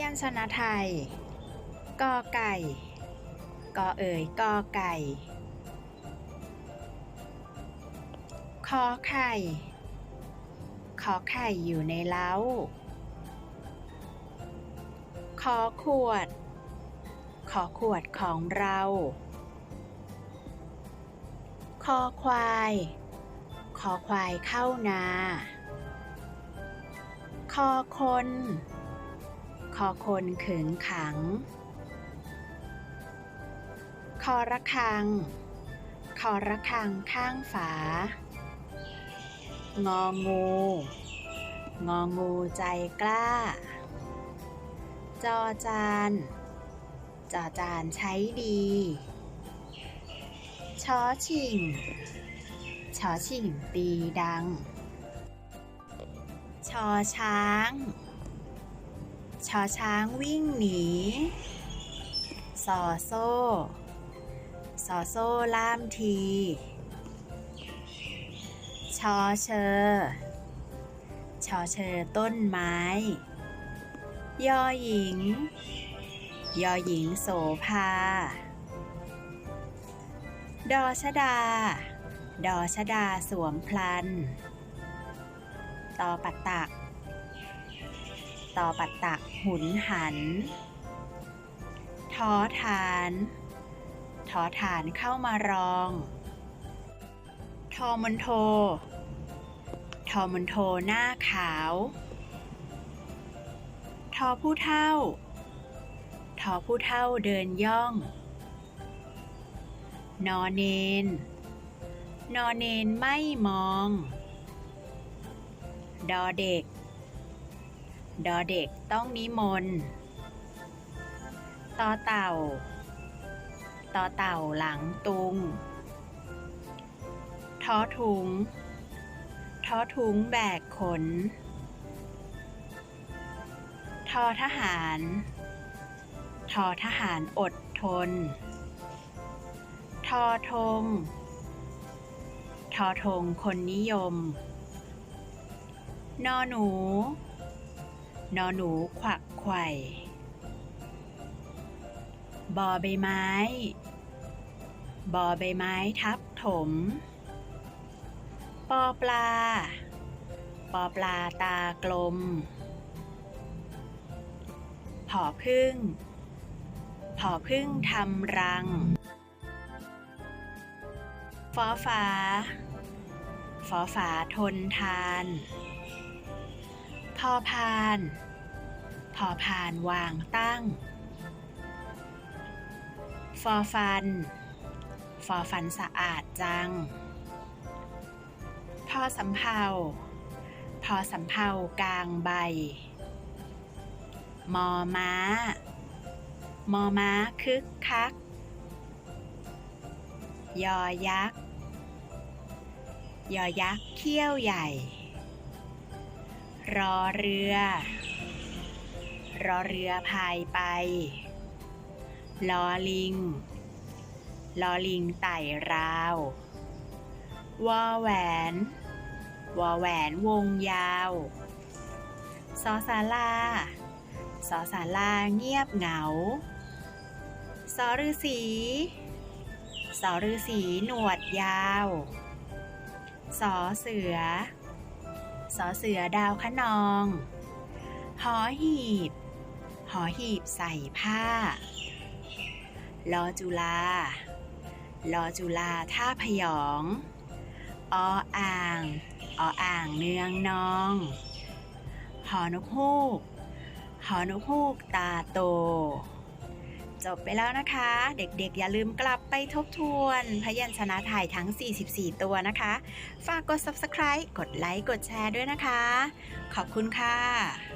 ยัญชนะไทย กอไก่ กอเอ๋ยกอไก่ขอไข่ ขอไข่อยู่ในเล้าขอขวด ขอขวดของเรา คอควายคอควายเข้านา คอคน คอคนขึงขัง คอระคัง คอระคังข้างฝา งองู งองูใจกล้า จอจานจอจานใช้ดีชอชิงชอชิงตีดัง ชอช้าง ชอช้างวิ่งหนีซอโซ่ซอโซ่ล่ามทีชอเชอชอเชอต้นไม้ ยอหญิง ยอหญิงโสภา ดอชดา ดอชดาสวมพลัน ตอปัดตัก ตอปัดตัก หุนหันทอฐานทอฐานเข้ามารอง ทอมนโท ทอมนโทหน้าขาว ทอผู้เท่า ทอผู้เท่าเดินย่อง นอเนน นอเนนไม่มอง ดอเด็ก ดอเด็กต้องนิมนต์ต่อเต่าต่อเต่าหลังตุงทอถุงทอถุงแบกขน ทอทหาร ทอทหารอดทน ทอธงทอธงคนนิยม นอหนู นอหนูขวักไข่บอใบไม้ บอใบไม้ทับถม ปอปลา ปอปลาตากลม ผอพึ่ง ผอพึ่งทำรัง ฟอฟ้า ฟอฝาทนทาน อพาน พอพานวางตั้ง ฟอฟัน ฟอฟันสะอาดจัง พอสำเภา พอสำเภากลางใบ มอม้า มอม้าคึกคัก ยอยักษ์ ยอยักษ์เขี้ยวใหญ่ รอเรือ รอเรือพายไป ลอลิง ลอลิงไต่ราววอแหวน วอแหวนวงยาวสอสาลาสอสาลาเงียบเหงาสอฤาษีสอฤาษีหนวดยาวสอเสือ สอเสือดาวคะนอง หอหีบ หอหีบใส่ผ้า ลอจุลา ลอจุลาท่าพยอง ออ่าง ออ่างเนืองนอง หอนกฮูก หอนกฮูกตาโต จบไปแล้วนะคะ เด็กๆ อย่าลืมกลับไปทบทวน พยัญชนะไทยทั้ง 44 ตัวนะคะ ฝากกด subscribe กดไลค์ กดแชร์ด้วยนะคะ ขอบคุณค่ะ